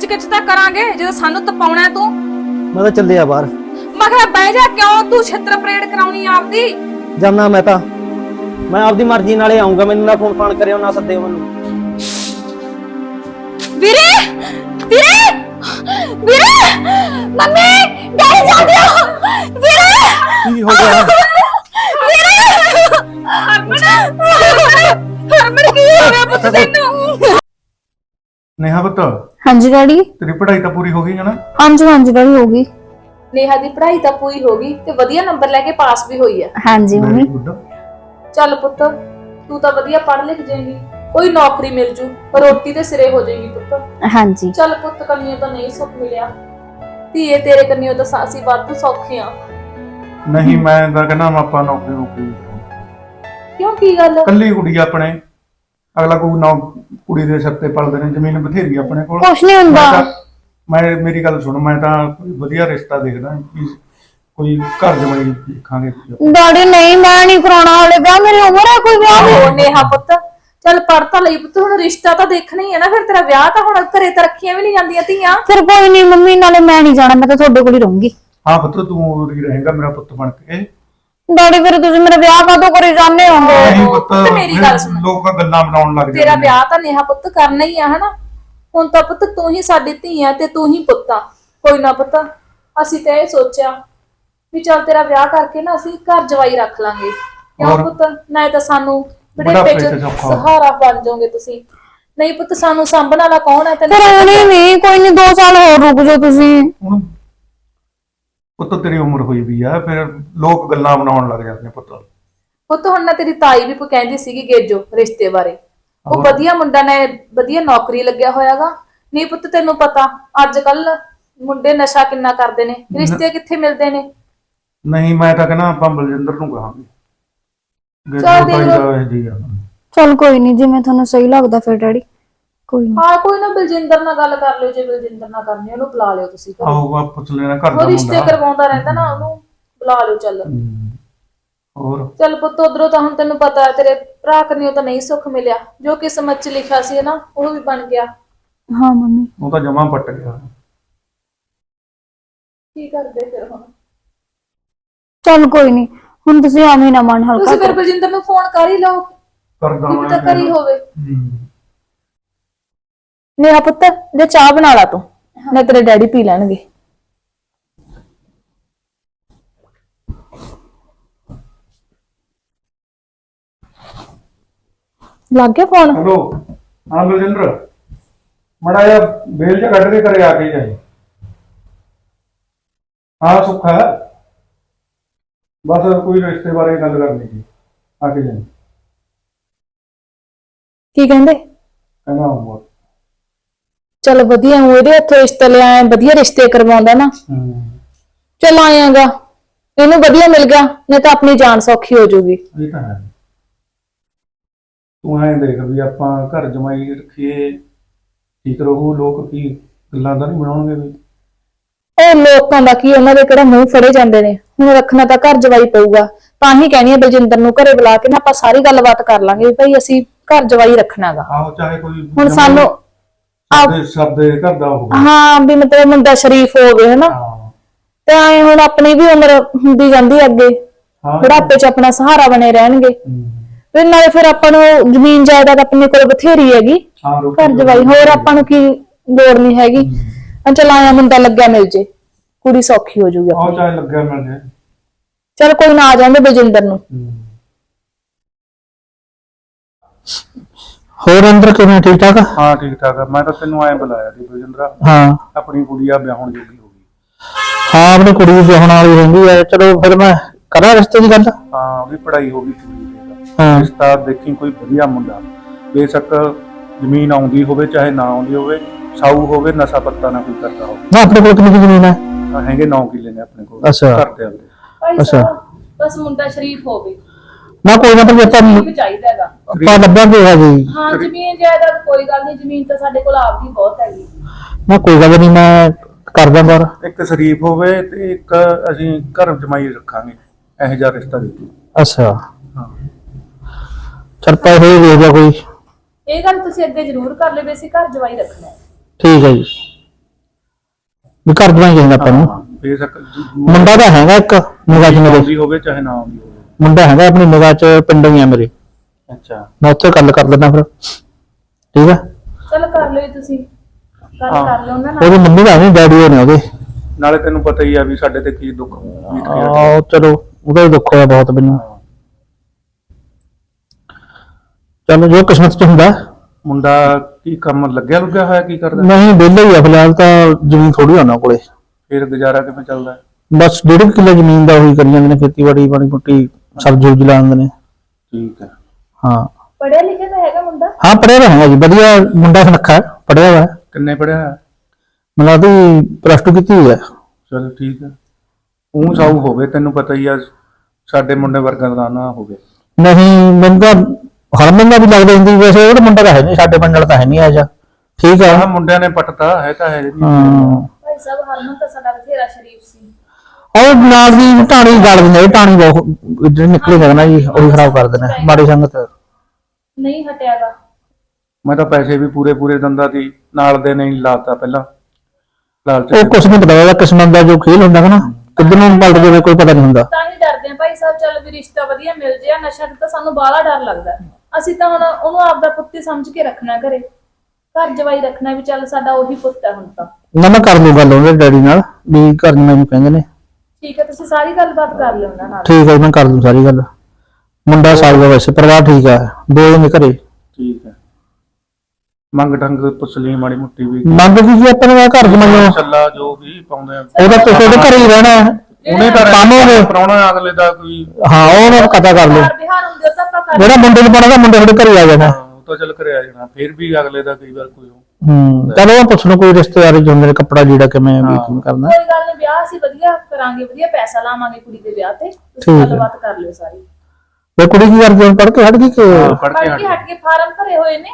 ਕਿਚ ਤਾਂ ਕਰਾਂਗੇ? ਜਦੋਂ ਸਾਨੂੰ ਤਪਾਉਣਾ ਤੂੰ। ਮੈਂ ਤਾਂ ਚੱਲਿਆ ਬਾਹਰ। ਮੈਂ ਕਿਹਾ ਬਹਿ ਜਾ ਕਿਉਂ? ਤੂੰ ਛਿੱਤਰ ਪਰੇਡ ਕਰਾਉਣੀ ਆਪਦੀ। ਜਾਨਾ ਮੈਂ ਤਾਂ। ਮੈਂ ਆਪਦੀ ਮਰਜ਼ੀ ਨਾਲੇ ਆਉਂਗਾ ਮੈਨੂੰ ਨਾ ਫੋਨ ਫਾਨ ਕਰਿਓ ਨਾ ਸੱਦਿਓ ਮੈਨੂੰ। ਵੀਰੇ! ਵੀਰੇ! ਵੀਰੇ! ਮੰਮੀ ਡੈਡੀ ਜਾਂਦੇ ਹੋ ਵੀਰੇ! ਕੀ ਹੋ ਗਿਆ? ਵੀਰੇ! ਹਰਮਨ! ਹਰਮਨ ਕੀ ਹੋ ਗਿਆ ਪੁੱਤ ਤੈਨੂੰ? ਨੇਹਾ ਪੁੱਤ ਹਾਂਜੀ ਡੈਡੀ? ਤੇਰੀ ਪੜ੍ਹਾਈ ਤਾਂ ਪੂਰੀ ਹੋ ਗਈ ਹੈ ਨਾ? ਹਾਂਜੀ ਹਾਂਜੀ ਡੈਡੀ ਹੋ ਗਈ। ਨੇਹਾ ਦੀ ਪੜ੍ਹਾਈ ਤਾਂ ਪੂਰੀ ਹੋ ਗਈ ਤੇ ਵਧੀਆ ਨੰਬਰ ਲੈ ਕੇ ਪਾਸ ਵੀ ਹੋਈ ਆ। ਹਾਂਜੀ ਮੰਮੀ. ਚੱਲ ਪੁੱਤ ਤੂੰ ਤਾਂ ਵਧੀਆ ਪੜ੍ਹ ਲਿਖ ਜਾਏਂਗੀ। ਕੋਈ ਨੌਕਰੀ ਮਿਲ ਜੂ ਰੋਟੀ ਤੇ ਸਿਰੇ ਹੋ ਜਾਏਗੀ ਪੁੱਤ। ਹਾਂਜੀ। ਚੱਲ ਪੁੱਤ ਕੰਨੀਓ ਤਾਂ ਨਹੀਂ ਸੁੱਖ ਮਿਲਿਆ। ਧੀਏ ਤੇਰੇ ਕੰਨੀਓ ਤਾਂ ਅਸੀਂ ਵੱਧ ਸੌਖੇ ਆ। ਨਹੀਂ ਮੈਂ ਤਾਂ ਕਹਿੰਦਾ ਆਪਾਂ ਨੌਕਰੀ ਨੌਕਰੀ ਕਿਉਂ ਕੀ ਗੱਲ? ਕੱਲੀ ਕੁੜੀ ਆ ਆਪਣੇ। ਅਗਲਾ ਕੋਈ ਨੌ ਕੁੜੀ ਦੇ ਸਿਰ ਤੇ ਪਲਦੇ ਨੇ ਜ਼ਮੀਨ ਬਥੇਰੀ ਆ ਆਪਣੇ ਕੋਲ। ਕੁਛ ਨਹੀਂ ਹੁੰਦਾ। ਮੈਂ ਤਾਂ- ਮੈਂ ਮੇਰੀ ਗੱਲ ਸੁਣ ਮੈਂ ਤਾਂ ਕੋਈ ਵਧੀਆ ਰਿਸ਼ਤਾ ਦੇਖਦਾ ਕਿ ਕੋਈ ਘਰ ਜਮਾਈ ਦੇਖਾਂਗੇ। ਡੈਡੀ ਨਹੀਂ ਮੈਂ ਨਹੀਂ ਕਰਾਉਣਾ ਹਲੇ ਵਿਆਹ ਮੇਰੀ ਉਮਰ ਹੈ ਕੋਈ ਵਿਆਹ ਦੀ ਨੇਹਾ ਪੁੱਤ ਚੱਲ ਪੜ੍ਹ ਤਾਂ ਲਈ ਪੁੱਤ ਹੁਣ ਰਿਸ਼ਤਾ ਤਾਂ ਦੇਖਣਾ ਹੀ ਹੈ ਨਾ ਫਿਰ ਤੇਰਾ ਵਿਆਹ ਤਾਂ ਹੁਣ ਘਰੇ ਤਾਂ ਰੱਖੀਆਂ ਵੀ ਨਹੀਂ ਜਾਂਦੀਆਂ ਧੀਆਂ। ਫਿਰ ਕੋਈ ਨਹੀਂ ਮੰਮੀ ਨਾਲੇ ਮੈਂ ਨਹੀਂ ਜਾਣਾ ਮੈਂ ਤਾਂ ਤੁਹਾਡੇ ਕੋਲ ਹੀ ਰਹੂੰਗੀ। ਹਾਂ ਪੁੱਤ ਤੂੰ ਉਰੀ ਰਹੇਗਾ ਮੇਰਾ ਪੁੱਤ ਬਣ ਕੇ। ਡੈਡੀ ਫਿਰ ਤੁਸੀਂ ਮੇਰਾ ਵਿਆਹ ਕਦੋਂ ਕਰੀ ਜਾਂਦੇ ਹੋਗੇ ਨਹੀਂ ਪੁੱਤ, ਪੁੱਤ ਮੇਰੀ ਗੱਲ ਸੁਣ। ਲੋਕ ਗੱਲਾਂ ਬਣਾਉਣ ਲੱਗ ਤੇਰਾ। ਵਿਆਹ ਤਾਂ ਨੇਹਾ ਪੁੱਤ ਕਰਨਾ ਹੀ ਆ ਹਨਾ? ਹੁਣ ਤਾਂ ਪੁੱਤ ਤੂੰ ਹੀ ਸਾਡੀ ਧੀ ਆ ਤੇ ਤੂੰ ਹੀ ਪੁੱਤ ਆ। ਕੋਈ ਨਾ ਪੁੱਤ ਅਸੀਂ ਤਾਂ ਇਹ ਸੋਚਿਆ ਵੀ ਚੱਲ ਤੇਰਾ ਵਿਆਹ ਕਰਕੇ ਨਾ ਅਸੀਂ ਘਰ ਜਵਾਈ ਰੱਖ ਲਾਂਗੇ। ਕਿਉਂ ਹੋਰ? ਪੁੱਤ? ਨਾ ਤਾਂ ਸਾਨੂੰ ਬੁਢਾਪੇ ਬੜੇ ਚ ਚ ਸੌਖਾ। ਸਹਾਰਾ ਬਣ ਜਾਓਗੇ ਤੁਸੀਂ। ਨਹੀਂ ਪੁੱਤ ਸਾਨੂੰ ਸਾਂਭਣ ਵਾਲਾ ਕੌਣ ਹੈ ਤੈਨੂੰ ਫਿਰ ਉਹਨੇ ਨਹੀਂ ਕੋਈ ਨਹੀਂ 2 ਸਾਲ ਹੋਰ ਰੁਕ ਜਾਓ ਤੁਸੀਂ। ਹੁਣ ਪੁੱਤ ਤੇਰੀ ਉਮਰ ਹੋਈ ਵੀ ਆ ਫਿਰ ਲੋਕ ਗੱਲਾਂ ਬਣਾਉਣ ਲੱਗ ਜਾਂਦੇ ਨੇ ਪੁੱਤ। ਪੁੱਤ ਹੁਣ ਨਾ ਤੇਰੀ ਤਾਈ ਵੀ ਕਹਿੰਦੀ ਸੀਗੀ ਗੇਜੋ ਰਿਸ਼ਤੇ ਬਾਰੇ। ਉਹ ਹੋਰ? ਵਧੀਆ ਮੁੰਡਾ ਨੇ ਵਧੀਆ ਨੌਕਰੀ ਲੱਗਿਆ ਹੋਇਆਗਾ। ਨਹੀਂ ਪੁੱਤ ਤੈਨੂੰ ਪਤਾ ਅੱਜ ਕੱਲ ਮੁੰਡੇ ਨਸ਼ਾ ਕਿੰਨਾ ਕਰਦੇ ਨੇ। ਰਿਸ਼ਤੇ ਕਿੱਥੇ ਮਿਲਦੇ ਨੇ? ਨਹੀਂ ਮੈਂ ਤਾਂ ਕਹਿੰਦਾ ਆਪਾਂ ਬਲਜਿੰਦਰ ਨੂੰ ਕਹਾਂਗੇ। ਚੱਲ ਦੇਖ ਲਓ। ਜੀ ਆ। ਚਲ ਕੋਈ ਨਹੀਂ ਜਿਵੇਂ ਤੁਹਾਨੂੰ ਸਹੀ ਲੱਗਦਾ ਫਿਰ ਡੈਡੀ। ਕੋਈ ਨਹੀਂ ਹਾਂ ਕੋਈ ਨਾ ਬਲਜਿੰਦਰ ਨਾਲ ਗੱਲ ਕਰ ਲਿਓ ਜੇ ਬਲਜਿੰਦਰ ਨਾਲ ਕਰਨੀ ਉਹਨੂੰ ਬੁਲਾ ਲਿਓ ਤੁਸੀਂ ਘਰੇ। ਆਊਗਾ ਪੁੱਛ ਲੈਣਾ ਘਰ ਉਹ ਦਾ ਰਿਸ਼ਤੇ ਮੁੰਡਾ ਕਰਵਾਉਂਦਾ ਰਹਿੰਦਾ ਨਾ ਉਹਨੂੰ ਬੁਲਾ ਲਿਓ ਚੱਲ। ਹਮ, ਹੋਰ? ਚੱਲ ਪੁੱਤ ਉਧਰੋਂ ਤਾਂ ਹੁਣ ਤੈਨੂੰ ਪਤਾ ਹੈ ਤੇਰੇ ਭਰਾ ਕਨੀਓ ਤਾਂ ਨਹੀਂ ਸੁੱਖ ਮਿਲਿਆ। ਜੋ ਕਿਸਮਤ 'ਚ ਲਿਖਿਆ ਸੀ ਨਾ ਉਹ ਵੀ ਬਣ ਗਿਆ। ਹਾਂ ਮੰਮੀ। ਉਹ ਤਾਂ ਜਮਾ ਪੱਟ ਗਿਆ। ਕੀ ਕਰਦੇ ਫਿਰ ਹੁਣ? ਚਲ ਕੋਈ ਨਹੀਂ ਹੁਣ ਤੁਸੀਂ ਐਵੇਂ ਨਾ ਮਨ ਹਲਕਾ ਤੁਸੀਂ ਫਿਰ ਕਰੋ। ਬਲਜਿੰਦਰ ਨੂੰ ਫੋਨ ਕਰ ਹੀ ਲਓ। ਕਰਦਾ ਕੀ ਪਤਾ ਕਰੀ ਹੋਵੇ। ਹਮ, ਨੇਹਾ ਪੁੱਤ ਜੇ ਚਾਹ ਬਣਾ ਲਾ ਤੂੰ ਨਾ ਤੇਰੇ ਡੈਡੀ ਪੀ ਲੈਣਗੇ। ਲੱਗ ਗਿਆ ਫੋਨ? ਹੈਲੋ ਹਾਂ ਬਲਜਿੰਦਰ ਮੜਾ ਜਾ ਬੇਲ ਚ ਕੱਢ ਕੇ ਘਰੇ ਆ ਕੇ ਜਾਈ। ਹਾਂ ਸੁੱਖਾ ਬਸ ਕੋਈ ਰਿਸ਼ਤੇ ਬਾਰੇ ਗੱਲ ਕਰਨੀ ਸੀ ਆ ਕੇ ਜਾਈ। ਕੀ ਕਹਿੰਦੇ? ਕਹਿੰਦਾ ਆਉਂਗਾ ਚਲ ਵਧੀਆ ਉਹ ਇਹਦੇ ਹੱਥੋਂ ਰਿਸ਼ਤਾ ਲਿਆ ਵਧੀਆ ਰਿਸ਼ਤੇ ਕਰਵਾਉਂਦਾ ਨਾ। ਚਲ ਆਇਆਗਾ ਇਹਨੂੰ ਵਧੀਆ ਮਿਲ ਗਿਆ ਨਹੀਂ ਤਾਂ ਆਪਣੀ ਜਾਨ ਸੌਖੀ ਹੋ ਜਾਊਗੀ। ਇਹ ਤਾਂ ਹੈ। ਤੂੰ ਐਂ ਦੇਖ ਵੀ ਆਪਾਂ ਘਰ ਜਮਾਈ ਰੱਖੀਏ ਠੀਕ ਰਹੂ ਲੋਕ ਕੀ ਗੱਲਾਂ ਤਾਂ ਨਹੀਂ ਬਣਾਉਣਗੇ ਵੀ। ਉਹ ਲੋਕਾਂ ਦਾ ਕੀ ਉਹਨਾਂ ਦੇ ਕਿਹੜਾ ਮੂੰਹ ਫੜੇ ਜਾਂਦੇ ਨੇ। ਹੁਣ ਰੱਖਣਾ ਤਾਂ ਘਰ ਜਵਾਈ ਪਊਗਾ। ਤਾਂ ਹੀ ਕਹਿਣੀ ਹੈ ਬਲਜਿੰਦਰ ਨੂੰ ਘਰੇ ਬੁਲਾ ਕੇ ਨਾ ਆਪਾਂ ਸਾਰੀ ਗੱਲਬਾਤ ਕਰ ਲਾਂਗੇ ਵੀ ਭਾਈ ਅਸੀਂ ਘਰ ਜਵਾਈ ਰੱਖਣਾਗਾ। ਆਹੋ ਚਾਹੇ ਕੋਈ ਹੁਣ ਸਾਨੂੰ ਸਾਡੇ ਸਭ ਦੇ ਘਰ ਦਾ ਹੋਵੇ ਹਾਂ ਵੀ ਮਤਲਬ ਮੁੰਡਾ ਸ਼ਰੀਫ ਹੋਵੇ ਹਨਾ ਹਾਂ ਤੇ ਐ ਹੁਣ ਆਪਣੀ ਵੀ ਉਮਰ ਹੁੰਦੀ ਜਾਂਦੀ ਹੈ ਅੱਗੇ। ਹਾਂ। ਬੁਢਾਪੇ 'ਚ ਆਪਣਾ ਸਹਾਰਾ ਬਣੇ ਰਹਿਣਗੇ। ਹਮ, ਫਿਰ ਨਾਲੇ ਫਿਰ ਆਪਾਂ ਨੂੰ ਜ਼ਮੀਨ ਜਾਇਦਾਦ ਆਪਣੇ ਕੋਲ ਬਥੇਰੀ ਹੈਗੀ। ਹਾਂ ਰੋਟੀ ਘਰ ਜਵਾਈ ਹੋਰ ਆਪਾਂ ਨੂੰ ਕੀ ਲੋੜ ਨਹੀਂ ਹੈਗੀ। ਚਲ ਆਇਆ ਮੁੰਡਾ ਲੱਗਿਆ ਮਿਲ ਜੇ। ਕੁੜੀ ਸੌਖੀ ਹੋ ਜਾਊਗੀ ਆਹ ਚਾਹੇ ਲੱਗਿਆ ਮਿਲ ਜੇ। ਚਲ ਕੋਈ ਨਾ ਆ ਜਾਂਦੇ ਬਲਜਿੰਦਰ ਨੂੰ। ਹਮ। ਹੋਰ ਅੰਦਰ ਕਿਵੇਂ ਠੀਕ ਠਾਕ? ਹਾਂ ਠੀਕ ਠਾਕ ਆ। ਮੈਂ ਤਾਂ ਤੈਨੂੰ ਐਂ ਬੁਲਾਇਆ ਸੀ ਬਲਜਿੰਦਰਾ। ਹਾਂ। ਆਪਣੀ ਗੁੜੀਆ ਵਿਆਹਣ ਜੋਗੀ ਹੋ ਗਈ। ਹਾਂ ਆਪਣੀ ਕੁੜੀ ਦੀ ਵਿਆਹਣ ਵਾਲੀ ਰਹਿੰਦੀ ਹੈ ਚਲੋ ਫਿਰ ਮੈਂ ਕਰਾਂ ਰਿਸ਼ਤੇ ਦੀ ਗੱਲ? ਹਾਂ ਵੀ ਪੜ੍ਹਾਈ ਹੋ ਗਈ ਕੁੜੀ ਦੀ ਹਾਂ। ਰਿਸ਼ਤਾ ਦੇਖੀ ਕੋਈ ਵਧੀਆ ਮੁੰਡਾ। ਬੇਸ਼ੱਕ ਜ਼ਮੀਨ ਆਉਂਦੀ ਹੋਵੇ ਚਾਹੇ ਨਾ ਆਉਂਦੀ ਹੋਵੇ ਸਾਊ ਹੋਵੇ ਨਸ਼ਾ ਪੱਤਾ ਨਾ ਕੋਈ ਕਰਦਾ ਹੋਵੇ। ਨਾ ਆਪਣੇ ਕੋਲ ਕਿੰਨੀ ਕੁ ਜ਼ਮੀਨ ਹੈ? ਤਾਂ ਹੈਗੇ 9 ਕਿੱਲੇ ਨੇ ਆਪਣੇ ਕੋਲ। ਅੱਛਾ। ਘਰ ਦੇ। ਅੰਦਰ ਭਾਈ ਅੱਛਾ। ਸਾਹਿਬ ਬਸ ਮੁੰਡਾ ਸ਼ਰੀਫ ਹੋਵੇ। ਨਾ ਕੋਈ ਨਾ ਪਰ ਆਪਾਂ ਸ਼ਰੀਫ ਚਾਹੀਦਾ ਹੈਗਾ। ਆਪਾਂ ਲੱਭਾਂਗੇ ਹੈਗੀ ਹਾਂ ਜ਼ਮੀਨ ਜਾਇਦਾਦ ਕੋਈ ਗੱਲ ਨਹੀਂ ਜ਼ਮੀਨ ਤਾਂ ਸਾਡੇ ਕੋਲ ਆਪਦੀ ਬਹੁਤ ਹੈਗੀ। ਨਾ ਕੋਈ ਗੱਲ ਨਹੀਂ ਮੈਂ ਕਰ ਦਾਂਗਾ ਇੱਕ ਸ਼ਰੀਫ ਹੋਵੇ ਤੇ ਇੱਕ ਅਸੀਂ ਘਰ ਜਮਾਈ ਰੱਖਾਂਗੇ ਇਹੋ ਜਿਹਾ ਰਿਸ਼ਤਾ ਦੇਖੀ ਅੱਛਾ। ਹਾਂ। ਚਲ ਪੈਸੇ ਦੇ ਦਿਆ ਕੋਈ। ਇਹ ਗੱਲ ਤੁਸੀਂ ਅੱਗੇ ਜ਼ਰੂਰ ਕਰ ਲਿਓ ਵੀ ਅਸੀਂ ਘਰ ਜਵਾਈ ਰੱਖਣਾ ਹੈ। ਠੀਕ ਹੈ ਜੀ। ਵੀ ਘਰ ਜਵਾਈ ਚਾਹੀਦਾ ਆਪਾਂ ਨੂੰ। ਹਾਂ, ਬੇਸ਼ੱਕ ਮੁੰਡਾ ਤਾਂ ਹੈਗਾ ਇੱਕ ਨਿਗਾਹ 'ਚ ਮੇਰੇ ਆਉਂਦੀ ਹੋਵੇ ਚਾਹੇ ਨਾ ਆਉਂਦੀ ਹੋਵੇ। ਮੁੰਡਾ ਹੈਗਾ ਆਪਣੀ ਨਿਗਾਹ 'ਚ ਪਿੰਡੋਂ ਹੀ ਆ ਮੇਰੇ। ਅੱਛਾ। ਮੈਂ ਉੱਥੇ ਗੱਲ ਕਰ ਲੈਣਾ ਫਿਰ। ਠੀਕ ਆ ਚਲ ਕਰ ਲਿਓ ਜੀ ਤੁਸੀਂ। ਗੱਲ ਹਾਂ। ਕਰ ਲਿਓ ਉਹਨਾਂ ਨਾਲ। ਉਹਦੀ ਮੰਮੀ ਦਾ ਨਹੀਂ ਡੈਡੀ ਨੇ ਉਹਦੇ। ਨਾਲੇ ਤੈਨੂੰ ਪਤਾ ਹੀ ਆ ਵੀ ਸਾਡੇ ਤੇ ਕੀ ਦੁੱਖ ਬੀਤ ਆਹ ਚਲੋ ਉਹਦਾ ਵੀ ਦੁੱਖ ਹੋਇਆ ਬਹੁਤ ਮੈਨੂੰ। ਚਲੋ ਜੋ ਕਿਸਮਤ 'ਚ ਹੁੰਦਾ। ਮੁੰਡਾ ਕੀ ਕੰਮ ਲੱਗਿਆ ਲੁੱਗਿਆ ਹੋਇਆ ਕੀ ਕਰਦਾ? ਨਹੀਂ ਵਿਹਲੇ ਹੀ ਆ ਫਿਲਹਾਲ ਤਾਂ ਜ਼ਮੀਨ ਥੋੜੀ ਉਹਨਾਂ ਕੋਲੇ। ਫਿਰ ਗੁਜ਼ਾਰਾ ਕਿਵੇਂ ਚੱਲਦਾ? ਬਸ ਡੇਢ ਕੁ ਕਿੱਲੇ ਜ਼ਮੀਨ ਦਾ ਉਹੀ ਕਰੀ ਜਾਂਦੇ ਨੇ ਖੇਤੀਬਾੜੀ ਮਾੜੀ ਮੋਟੀ ਸਬਜ਼ੀ ਉਬਜ਼ੀ ਲਾ ਦਿੰਦੇ ਨੇ। ਠੀਕ ਹੈ। ਹਾਂ। ਪੜਿਆ ਲਿਖਿਆ ਤਾਂ ਹੈਗਾ ਮੁੰਡਾ? ਹਾਂ ਪੜਿਆ ਹੋਇਆ ਹੈਗਾ ਜੀ ਵਧੀਆ ਮੁੰਡਾ ਸੁਨੱਖਾ ਪੜਿਆ ਹੋਇਆ ਹੈ। ਕਿੰਨੇ ਪੜਿਆ ਹੈ ਮਤਲਬ ਉਹਦੀ ਪਲੱਸ ਟੂ ਕੀਤੀ ਹੋਈ ਹੈ। ਚਲ ਠੀਕ ਹੈ। ਉਹ ਸਾਊ ਹੋਵੇ ਤੈਨੂੰ ਪਤਾ ਹੀ ਆ ਸਾਡੇ ਮੁੰਡੇ ਵਰਗਾ ਦਾ ਨਾ ਹੋਵੇ। ਨਹੀਂ ਮੈਨੂੰ ਤਾਂ ਹਰਮਨ ਦਾ ਵੀ ਲੱਗਦਾ ਹੁੰਦੀ ਵੈਸੇ ਉਹ ਤਾਂ ਮੁੰਡਾ ਤਾਂ ਹੈ ਨਹੀਂ ਸਾਡੇ ਪਿੰਡ ਵਾਲਾ ਤਾਂ ਹੈ ਨਹੀਂ ਆ ਜਾ ਠੀਕ ਆ। ਆਹ ਮੁੰਡਿਆਂ ਨੇ ਪਟਤਾ ਹੈ ਤਾਂ ਹੈ ਜੀ। ਹਾਂ। ਭਾਈ ਸਾਹਿਬ ਹਰਮਨ ਤਾਂ ਸਾਡਾ ਬਥੇਰਾ ਸ਼ਰੀਫ ਸੀ। ਉਹ ਨਾਲ ਦੀ ਟਾਣੀ ਗਾਲ ਦਿੰਦੇ ਇਹ ਟਾਣੀ ਬਹੁਤ ਜਿਹੜੀ ਨਿਕਲੀ ਨਾ ਜੀ ਉਹ ਵੀ ਖਰਾਬ ਕਰ ਦਿੰਦੇ ਮਾੜੀ ਸੰਗਤ। ਨਹੀਂ ਹਟਿਆਗਾ ਮੈਂ ਤਾਂ ਪੈਸੇ ਵੀ ਪੂਰੇ ਪੂਰੇ ਦੰਦਾ ਸੀ ਨਾਲ ਦੇ ਨਹੀਂ ਲਾਤਾ ਪਹਿਲਾਂ। ਲਾਲਚ ਉਹ ਕੁਛ ਨਹੀਂ ਪਤਾ ਉਹਦਾ ਕਿਸਮਤ ਦਾ ਜੋ ਖੇਲ ਹੁੰਦਾ ਹੈ ਨਾ ਕਿੱਧਰ ਨੂੰ ਪਲਟ ਜਾਵੇ ਕੋਈ ਪਤਾ ਨਹੀਂ ਹੁੰਦਾ। ਤਾਂ ਹੀ ਡਰਦੇ ਆ ਭਾਈ ਸਾਹਿਬ ਚੱਲ ਵੀ ਰਿਸ਼ਤਾ ਵਧੀਆ ਮਿਲ ਜੇ ਆ ਨਸ਼ਾ ਤੇ ਸਾਨੂੰ ਬਾਹਲਾ ਡਰ ਲੱਗਦਾ। ਅਸੀਂ ਤਾਂ ਹੁਣ ਉਹਨੂੰ ਆਪਦਾ ਪੁੱਤ ਹੀ ਸਮਝ ਕੇ ਰੱਖਣਾ ਘਰੇ। ਘਰ ਜਵਾਈ ਰੱਖਣਾ ਵੀ ਚੱਲ ਸਾਡਾ ਉਹੀ ਪੁੱਤ ਹੈ ਹੁਣ ਤਾਂ। ਨਾ ਮੈਂ ਕਰ ਲੂ ਗੱਲ ਉਹਦੇ ਡੈਡੀ ਨਾਲ ਵੀ ਘਰ ਨੂੰ ਮੈਨੂੰ ਕਹਿੰਦੇ ਨੇ। ਠੀਕ ਹੈ ਤੁਸੀਂ ਸਾਰੀ ਗੱਲਬਾਤ ਕਰ ਲਿਓ ਉਹਨਾਂ ਨਾਲ। ਠੀਕ ਹੈ ਮੈਂ ਕਰ ਦੂੰ ਸਾਰੀ ਗੱਲ। ਮੁੰਡਾ ਸਾਲ ਦਾ ਵੈਸੇ ਪਰਿਵਾਰ ਠੀਕ ਆ ਦੋ ਜਣੇ ਘਰੇ। ਠੀਕ ਹੈ। ਮੰਗ ਢੰਗ ਪੁਸਲੀ ਮਾੜੀ ਮੁੱਟੀ ਵੀ। ਮੰਗ ਕੀ ਜੀ ਆਪਾਂ ਨੇ ਘਰ ਜਮਾਈਓ ਛੱਲਾ ਜੋ ਵੀ ਪਾਉਂਦੇ ਆ। ਉਹਦਾ ਤੁਸੀਂ ਉਹਦੇ ਘਰੇ ਹੀ ਰਹਿਣਾ ਹੈ। ਉਹਨੇ ਤਾਂ ਕੰਮ ਹੋਵੇ। ਪਰਾਉਣਾ ਅਗਲੇ ਦਾ ਕੋਈ। ਹਾਂ ਉਹ ਮੈਂ ਪਤਾ ਕਰ ਲੂ ਬਿਹਾਰ ਹੁੰਦੇ ਤਾਂ ਆਪਾਂ ਕਰ ਜਿਹੜਾ ਮੁੰਡੇ ਨੂੰ ਪਾਣਾ ਦਾ ਮੁੰਡੇ ਘਰੇ ਆ ਜਾਣਾ। ਹਾਂ, ਉਹ ਤਾਂ ਚੱਲ ਕਰਿਆ ਜਾਣਾ ਫਿਰ ਵੀ ਅਗਲੇ ਦਾ ਕਈ ਵਾਰ ਕੋਈ ਹੋ ਚਲੋ ਉਹ ਪੁੱਛ ਲਓ ਕੋਈ ਰਿਸ਼ਤੇਦਾਰ ਜੋ ਮੇਰੇ ਕੱਪੜਾ ਲੀੜਾ ਕਿਵੇਂ ਵੀ ਕਰਨਾ। ਕੋਈ ਗੱਲ ਨਹੀਂ ਵਿਆਹ ਅਸੀਂ ਵਧੀਆ ਕਰਾਂਗੇ ਵਧੀਆ ਪੈਸਾ ਲਾਵਾਂਗੇ ਕੁੜੀ ਦੇ ਵਿਆਹ ਤੇ। ਤੁਸੀਂ ਠੀਕ ਹੈ। ਗੱਲਬਾਤ ਕਰ ਲਿਓ ਸਾਰੀ। ਵੇ ਕੁੜੀ ਕੀ ਕਰਦੀ ਹੁਣ ਪੜ ਕੇ ਹਟ ਗਈ ਕਿ ਪੜ ਕੇ ਪੜ੍ਹ ਹਟ ਕੇ ਹਟ ਕੇ ਫਾਰਮ ਭਰੇ ਹੋਏ ਨੇ।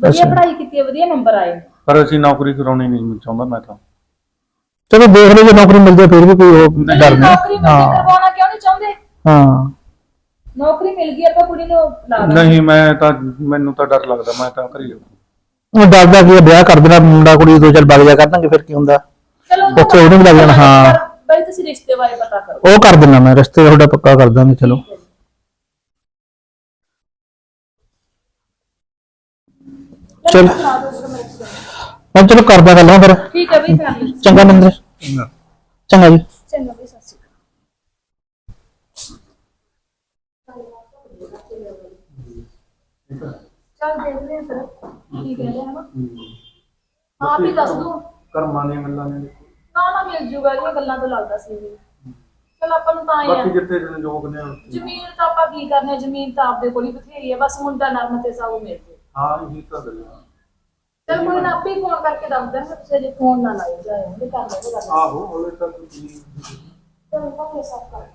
ਵਧੀਆ ਪੜ੍ਹਾਈ ਕੀਤੀ ਹੈ ਵਧੀਆ ਨੰਬਰ ਆਏ। ਨੇ ਪਰ ਅਸੀਂ ਨੌਕਰੀ ਕਰਾਉਣੀ ਨਹੀਂ ਚਾਹੁੰਦਾ ਮੈਂ ਤਾਂ। ਚਲੋ ਦੇਖ ਲਓ ਜੇ ਨੌਕਰੀ ਮਿਲ ਜਾਏ ਫਿਰ ਵੀ ਕੋਈ ਉਹ ਡਰ ਨਹੀਂ ਨੌਕਰੀ ਮਿਲ ਕੇ ਕਰਵਾਉਣਾ ਕਿਉਂ ਨਹੀਂ ਚਾਹੁੰਦੇ? ਹਾਂ। ਨੌਕਰੀ ਮਿਲ ਗਈ ਆਪਾਂ ਕੁੜੀ ਨੂੰ ਲਾ ਦਾਂਗੇ। ਨਹੀਂ ਮੈਂ ਤਾਂ ਮੈਨੂੰ ਤਾਂ ਡਰ ਲੱਗਦਾ ਮੈਂ ਤਾਂ ਘਰੇ ਜਾਊਂ। ਉਹ ਡਰਦਾ ਕੀ ਵਿਆਹ ਕਰ ਦੇਣਾ ਮੁੰਡਾ ਕੁੜੀ ਦੋ ਚਾਰ ਵਗ ਜਾ ਕਰਨਗੇ ਫਿਰ ਕੀ ਹੁੰਦਾ? ਚਲੋ ਉੱਥੇ ਉਹਨੂੰ ਵੀ ਲੱਗ ਜਾਣਾ, ਹਾਂ। ਬਈ ਤੁਸੀਂ ਰਿਸ਼ਤੇ ਬਾਰੇ ਪਤਾ ਕਰੋ। ਉਹ ਕਰ ਦੇਣਾ ਮੈਂ ਰਿਸ਼ਤੇ ਤੁਹਾਡਾ ਪੱਕਾ ਕਰ ਦਾਂਗੇ ਚਲੋ। ਚਲ ਮੈਂ ਚਲੋ ਕਰਦਾ ਗੱਲਾਂ ਫਿਰ। ਠੀਕ ਹੈ ਬਈ ਕਰ ਲਈ ਚੰਗਾ ਮੰਦਰ ਚੰਗਾ ਜੀ ਚੰਗਾ ਬਈ ਸਤਿ ਸ਼੍ਰੀ ਅਕਾਲ ਚੱਲ ਦੇਖਦੇ ਹਾਂ ਫਿਰ ਕੀ ਕਹਿੰਦੇ ਹਨ? ਹਾਂ। ਵੀ ਦੱਸ ਦੋ। ਕਰਮਾਂ ਦੀਆਂ ਗੱਲਾਂ ਨੇ। ਨਾ ਨਾ ਮਿਲ ਜੂਗਾ ਇਹ ਗੱਲਾਂ ਤੋਂ ਲੱਗਦਾ ਸੀ ਵੀ। ਚਲ ਆਪਾਂ ਨੂੰ ਤਾਂ ਆਏ ਬਾਕੀ ਆ ਜਿੱਥੇ ਸੰਜੋਗ ਨੇ ਉੱਥੇ। ਜ਼ਮੀਨ ਤਾਂ ਆਪਾਂ ਕੀ ਕਰਨੀ ਆ? ਜ਼ਮੀਨ ਤਾਂ ਆਪਦੇ ਕੋਲ ਹੀ ਬਥੇਰੀ ਹੈ ਬਸ ਮੁੰਡਾ ਨਰਮ ਤੇ ਸਭ ਮਿਲ ਜੇ ਹਾਂ ਇਹ ਤਾਂ ਗੱਲ। ਚਲ ਕੋਈ ਨਾ ਆਪੇ ਫੋਨ ਕਰਕੇ ਦੱਸ ਦੇਣਾ ਤੁਸੀਂ ਜੇ ਫੋਨ ਨਾ ਲਾਇਓ ਜਾਏ ਉਹਦੇ ਕਰ ਗੱਲ ਆਹੋ ਹਲੇ ਤੱਕ ਕੀ ਚਲ ਪਾਪੇ ਸਭ ਕਰ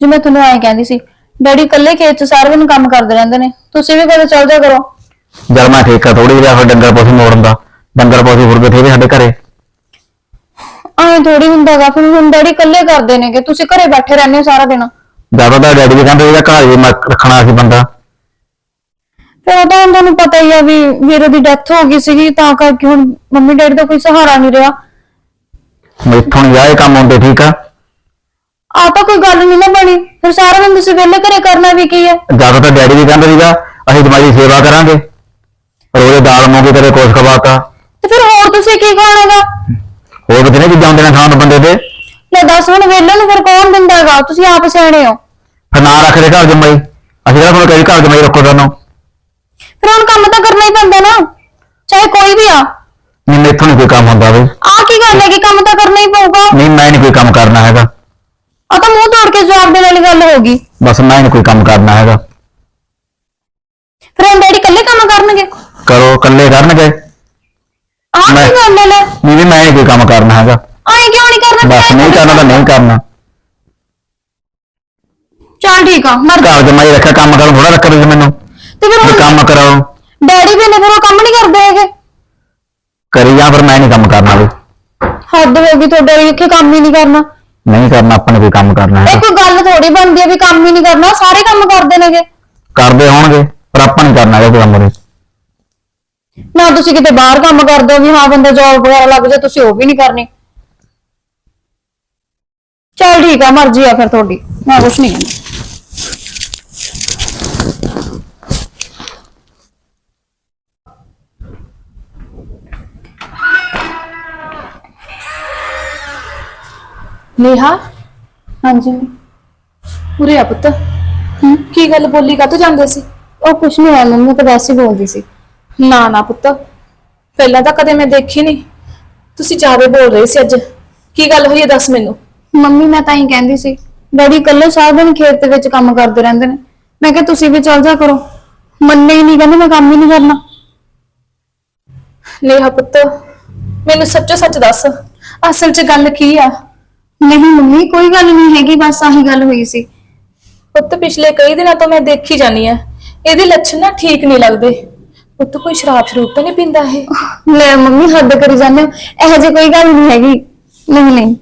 ਜਿਵੇਂ ਤੁਹਾਨੂੰ ਐਂ ਕਹਿੰਦੀ ਸੀ ਡੈਡੀ ਇਕੱਲੇ ਖੇਤ 'ਚ ਸਾਰਾ ਦਿਨ ਕੰਮ ਕਰਦੇ ਰਹਿੰਦੇ ਨੇ ਤੁਸੀਂ ਵੀ ਕਦੇ ਚੱਲ ਜਾ ਕਰੋ। ਜਦ ਮੈਂ ਠੇਕਾ ਥੋੜੀ ਜਿਹਾ ਫਿਰ ਡੰਗਰ ਪੋਸੀ ਮੋੜਨ ਦਾ। ਡੰਗਰ ਪੋਸੀ ਫੁਰ ਬਥੇਰੇ ਸਾਡੇ ਘਰੇ। ਐਂ ਥੋੜੀ ਹੁੰਦਾਗਾ ਫਿਰ ਹੁਣ ਡੈਡੀ ਇਕੱਲੇ ਕਰਦੇ ਨੇ ਕਿ ਤੁਸੀਂ ਘਰੇ ਬੈਠੇ ਰਹਿੰਦੇ ਹੋ ਸਾਰਾ ਦਿਨ। ਜ਼ਿਆਦਾ ਤਾਂ ਡੈਡੀ ਵੀ ਕਹਿੰਦੇ ਇਹਦਾ ਘਰ ਹੀ ਮੈਂ ਰੱਖਣਾ ਸੀ ਬੰਦਾ। ਫਿਰ ਉਹ ਤਾਂ ਹੁਣ ਤੁਹਾਨੂੰ ਪਤਾ ਹੀ ਆ ਵੀ ਵੀਰੇ ਦੀ ਡੈਥ ਹੋ ਗਈ ਸੀਗੀ ਤਾਂ ਕਰਕੇ ਹੁਣ ਮੰਮੀ ਡੈਡੀ ਦਾ ਕੋਈ ਸਹਾਰਾ ਨਹੀਂ ਰਿਹਾ। ਮੈਥੋਂ ਨਹੀਂ ਆਏ ਕੰਮ ਹੁੰਦੇ ਠੀਕ ਆ? ਆ ਤਾਂ ਕੋਈ ਗੱਲ ਨਹੀਂ ਨਾ ਬਣੀ। ਫਿਰ ਸਾਰਾ ਦਿਨ ਤੁਸੀਂ ਵਿਹਲੇ ਘਰੇ ਕਰਨਾ ਵੀ ਕੀ ਹੈ ਜ਼ਿਆਦਾ ਤਾਂ ਡੈਡੀ ਵੀ ਕਹਿੰਦੇ ਸੀਗਾ ਅਸੀਂ ਤੁਹਾਡੀ ਸੇਵਾ ਕਰਾਂਗੇ। ਰੋਜ਼ ਦਾਲ ਮੂੰਗੀ ਤੇਰੇ ਕੋਸ ਖਵਾਤਾ। ਤੇ ਫਿਰ ਹੋਰ ਤੁਸੀਂ ਕੀ ਖਾਣਾਗਾ ਹੋਰ ਬਥੇਰੇ ਚੀਜ਼ਾਂ ਹੁੰਦੇ ਨੇ ਖਾਣ ਨੂੰ ਬੰਦੇ ਦੇ। ਲੈ ਦੱਸ ਹੁਣ ਵਿਹਲੇ ਨੂੰ ਫਿਰ ਕੌਣ ਦਿੰਦਾ ਹੈਗਾ ਤੁਸੀਂ ਆਪ ਸਿਆਣੇ ਹੋ। ਫਿਰ ਨਾ ਰੱਖਦੇ ਘਰ ਜਮਾਈ ਅਸੀਂ ਕਿਹੜਾ ਤੁਹਾਨੂੰ ਕਹੀ ਘਰ ਜਮਾਈ ਰੱਖੋ ਤੁਹਾਨੂੰ। ਫਿਰ ਹੁਣ ਕੰਮ ਤਾਂ ਕਰਨਾ ਹੀ ਪੈਂਦਾ ਨਾ। ਚਾਹੇ ਕੋਈ ਵੀ ਆ। ਨਹੀਂ ਮੈਥੋਂ ਕੋਈ ਕੰਮ ਹੁੰਦਾ ਬਈ ਆ ਕੀ ਗੱਲ ਹੈ ਕਿ ਕੰਮ ਤਾਂ ਕਰਨਾ ਹੀ ਪਊਗਾ। ਨਹੀਂ ਮੈਂ ਨਹੀਂ ਕੋਈ ਕੰਮ ਕਰਨਾ ਹੈਗਾ। ਆ ਤਾਂ ਮੂੰਹ ਤੋੜ ਕੇ ਜਵਾਬ ਦੇਣ ਵਾਲੀ ਗੱਲ ਹੋ ਗਈ। ਬਸ ਮੈਂ ਨਹੀਂ ਕੋਈ ਕੰਮ ਕਰਨਾ ਹੈਗਾ। ਫਿਰ ਹੁਣ ਡੈਡੀ ਇਕੱਲੇ ਕੰਮ ਕਰਨਗੇ? ਕਰੋ ਇਕੱਲੇ ਕਰਨਗੇ। ਆ ਕੀ ਮੈਂ- ਗੱਲ ਲੈ ਨਹੀਂ ਵੀ ਮੈਂ ਨਹੀਂ ਕੋਈ ਕੰਮ ਕਰਨਾ ਹੈਗਾ। ਆਏ ਕਿਉਂ ਨਹੀਂ ਕਰਨਾ? ਬਸ ਨਹੀਂ ਕਰਨਾ ਤਾਂ ਨਹੀਂ ਕਰਨਾ। ਚੱਲ ਠੀਕ ਆ ਮਰ ਘਰ ਜਮਾਈ ਰੱਖਿਆ ਕੰਮ ਕਰਨ ਥੋੜਾ ਰੱਖਿਆ ਤੁਸੀਂ ਮੈਨੂੰ। ਤੇ ਫਿਰ ਵੀ ਹੁਣ ਕੰਮ ਕਰਾਓ। ਡੈਡੀ ਵੀ ਨੇ ਫਿਰ ਉਹ ਕੰਮ ਨਹੀਂ ਕਰਦੇ ਹੈਗੇ? ਕਰੀ ਜਾਂ ਫਿਰ ਮੈਂ ਨਹੀਂ ਕੰਮ ਕਰਨਾ ਵੀ। ਹੱਦ ਹੋ ਗਈ ਤੁਹਾਡੇ ਕਿ ਕੰਮ ਹੀ ਨਹੀਂ ਕਰਨਾ। ਨਹੀਂ ਕਰਨਾ ਆਪਾਂ ਨੇ ਕੋਈ ਕੰਮ ਕਰਨਾ ਇਹ ਹੈਗਾ। ਕੋਈ ਗੱਲ ਥੋੜੀ ਬਣਦੀ ਹੈ ਵੀ ਕੰਮ ਹੀ ਨਹੀਂ ਕਰਨਾ ਸਾਰੇ ਕੰਮ ਕਰਦੇ ਨੇਗੇ। ਕਰਦੇ ਹੋਣਗੇ ਪਰ ਆਪਾਂ ਨਹੀਂ ਕਰਨਾ ਇਹ ਕੰਮ ਦੇ ਨਾ ਤੁਸੀਂ ਕਿਤੇ ਬਾਹਰ ਕੰਮ ਕਰਦੇ ਹੋ ਵੀ ਹਾਂ ਬੰਦਾ ਜੌਬ ਵਗੈਰਾ ਲੱਗ ਜਾ ਤੁਸੀਂ ਉਹ ਵੀ ਨਹੀਂ ਕਰਨੀ। ਚਲ ਠੀਕ ਆ ਮਰਜ਼ੀ ਆ ਫਿਰ ਤੁਹਾਡੀ। ਮੈਂ ਕੁਛ ਨਹੀਂ ਕਹਿੰਦੀ। ਨੇਹਾ? ਹਾਂਜੀ। ਉਰੇ ਆ ਪੁੱਤ। ਕੀ ਗੱਲ ਬੋਲੀ ਕਾ ਤੂੰ ਜਾਂਦੇ ਸੀ? ਉਹ ਕੁਛ ਨਹੀਂ ਹੋਇਆ ਮੰਮੀ ਤਾਂ ਵੈਸੇ ਹੀ ਬੋਲਦੀ ਸੀ। ਨਾ ਨਾ ਪੁੱਤ। ਪਹਿਲਾਂ ਤਾਂ ਕਦੇ ਮੈਂ ਦੇਖੀ ਨਹੀਂ ਤੁਸੀਂ ਜ਼ਿਆਦਾ ਬੋਲ ਰਹੇ ਸੀ ਅੱਜ। ਕੀ ਗੱਲ ਹੋਈ ਹੈ ਦੱਸ ਮੈਨੂੰ। ਮੰਮੀ ਮੈਂ ਤਾਂ ਹੀ ਕਹਿੰਦੀ ਸੀ। ਡੈਡੀ ਇਕੱਲੇ ਸਾਰਾ ਦਿਨ ਖੇਤ ਦੇ ਵਿੱਚ ਕੰਮ ਕਰਦੇ ਰਹਿੰਦੇ ਨੇ। ਮੈਂ ਕਿਹਾ ਤੁਸੀਂ ਵੀ ਚੱਲ ਜਾ ਕਰੋ। ਮੰਨੇ ਹੀ ਨਹੀਂ ਕਹਿੰਦੇ ਮੈਂ ਕੰਮ ਹੀ ਨਹੀਂ ਕਰਨਾ। ਨੇਹਾ ਪੁੱਤ ਮੈਨੂੰ ਸੱਚੋ ਸੱਚ ਦੱਸ। ਅਸਲ 'ਚ ਗੱਲ ਕੀ ਆ? ਨਹੀਂ ਮੰਮੀ ਕੋਈ ਗੱਲ ਨਹੀਂ ਹੈਗੀ ਬਸ ਆਹੀ ਗੱਲ ਹੋਈ ਸੀ। ਪੁੱਤ ਪਿਛਲੇ ਕਈ ਦਿਨਾਂ ਤੋਂ ਮੈਂ ਦੇਖੀ ਜਾਨੀ ਆ ਇਹਦੇ ਲੱਛਣ ਨਾ ਠੀਕ ਨਹੀਂ ਲੱਗਦੇ। ਪੁੱਤ ਕੋਈ ਸ਼ਰਾਬ ਸ਼ਰੂਬ ਤਾਂ ਨਹੀਂ ਪੀਂਦਾ ਇਹ? ਲੈ ਮੰਮੀ ਹੱਦ ਕਰੀ ਜਾਂਦੇ ਹੋ। ਇਹੋ ਜਿਹੀ ਕੋਈ ਗੱਲ ਨਹੀਂ ਹੈਗੀ। ਨਹੀਂ ਨਹੀਂ।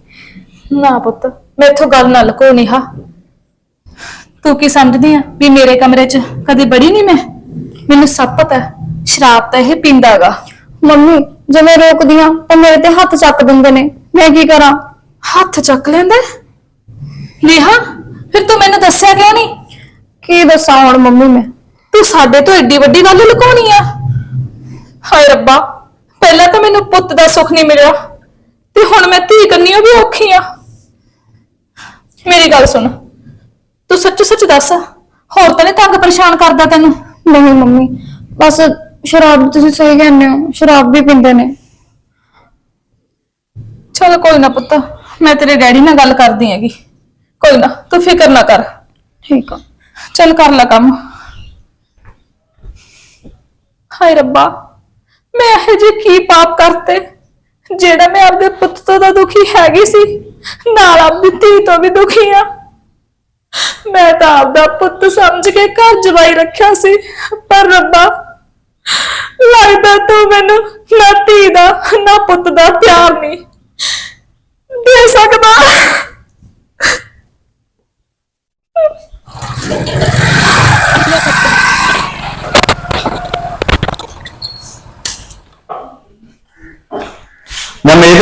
ਨਾ ਪੁੱਤ ਮੈਥੋਂ ਗੱਲ ਨਾ ਲਕੋ ਨੇਹਾ ਤੂੰ ਕੀ ਸਮਝਦੀ ਆ ਵੀ ਮੇਰੇ ਕਮਰੇ 'ਚ ਕਦੇ ਬੜੀ ਨਹੀਂ ਮੈਂ? ਮੈਨੂੰ ਸਭ ਪਤਾ ਹੈ, ਸ਼ਰਾਬ ਤਾਂ ਇਹ ਪੀਂਦਾਗਾ ਮੰਮੀ ਜੇ ਮੈਂ ਰੋਕਦੀ ਹਾਂ ਤਾਂ ਮੇਰੇ ਤੇ ਹੱਥ ਚੱਕ ਦਿੰਦੇ ਨੇ। ਮੈਂ ਕੀ ਕਰਾਂ? ਹੱਥ ਚੱਕ ਲੈਂਦਾ ਹੈ? ਨੇਹਾ ਫਿਰ ਤੂੰ ਮੈਨੂੰ ਦੱਸਿਆ ਕਿਉਂ ਨਹੀਂ? ਕੀ ਦੱਸਾਂ ਹੁਣ ਮੰਮੀ ਮੈਂ? ਤੂੰ ਸਾਡੇ ਤੋਂ ਏਡੀ ਵੱਡੀ ਗੱਲ ਲੁਕਾਉਣੀ ਆ? ਹਾਏ ਰੱਬਾ ਪਹਿਲਾਂ ਤਾਂ ਮੈਨੂੰ ਪੁੱਤ ਦਾ ਸੁੱਖ ਨਹੀਂ ਮਿਲਿਆ ਤੇ ਹੁਣ ਮੈਂ ਧੀ ਕੰਨੀਓ ਵੀ ਔਖੀ ਆ। ਮੇਰੀ ਗੱਲ ਸੁਣ ਤੂੰ ਸੱਚ ਸੱਚ ਦੱਸ ਹੋਰ ਤਾਂ ਨਹੀਂ ਤੰਗ ਪਰੇਸ਼ਾਨ ਕਰਦਾ ਤੈਨੂੰ? ਨਹੀਂ ਮੰਮੀ ਬਸ ਸ਼ਰਾਬ ਤੁਸੀਂ ਸਹੀ ਕਹਿੰਦੇ ਹੋ ਸ਼ਰਾਬ ਵੀ ਪੀਂਦੇ ਨੇ। ਚਲ ਕੋਈ ਨਾ ਪੁੱਤ ਮੈਂ ਤੇਰੇ ਡੈਡੀ ਨਾਲ ਗੱਲ ਕਰਦੀ ਹੈਗੀ। ਕੋਈ ਨਾ ਤੂੰ ਫਿਕਰ ਨਾ ਕਰ। ਠੀਕ ਆ। ਚੱਲ ਕਰ ਲੈ ਕੰਮ। ਹਾਏ ਰੱਬਾ ਮੈਂ ਇਹ ਜੇ ਕੀ ਪਾਪ ਕਰਤੇ ਜਿਹੜਾ ਮੈਂ ਆਪਦੇ ਪੁੱਤ ਤੋਂ ਤਾਂ ਦੁਖੀ ਹੈਗੀ ਸੀ ਨਾਲ ਆਪਦੀ ਧੀ ਤੋਂ ਵੀ ਦੁਖੀ ਆ। ਮੈਂ ਤਾਂ ਆਪਦਾ ਪੁੱਤ ਸਮਝ ਕੇ ਘਰ ਜਵਾਈ ਰੱਖਿਆ ਸੀ ਪਰ ਰੱਬਾ ਲੱਗਦਾ ਤੂੰ ਮੈਨੂੰ ਨਾ ਧੀ ਦਾ ਨਾ ਪੁੱਤ ਦਾ ਪਿਆਰ ਨਹੀਂ ਦੇ ਸਕਦਾ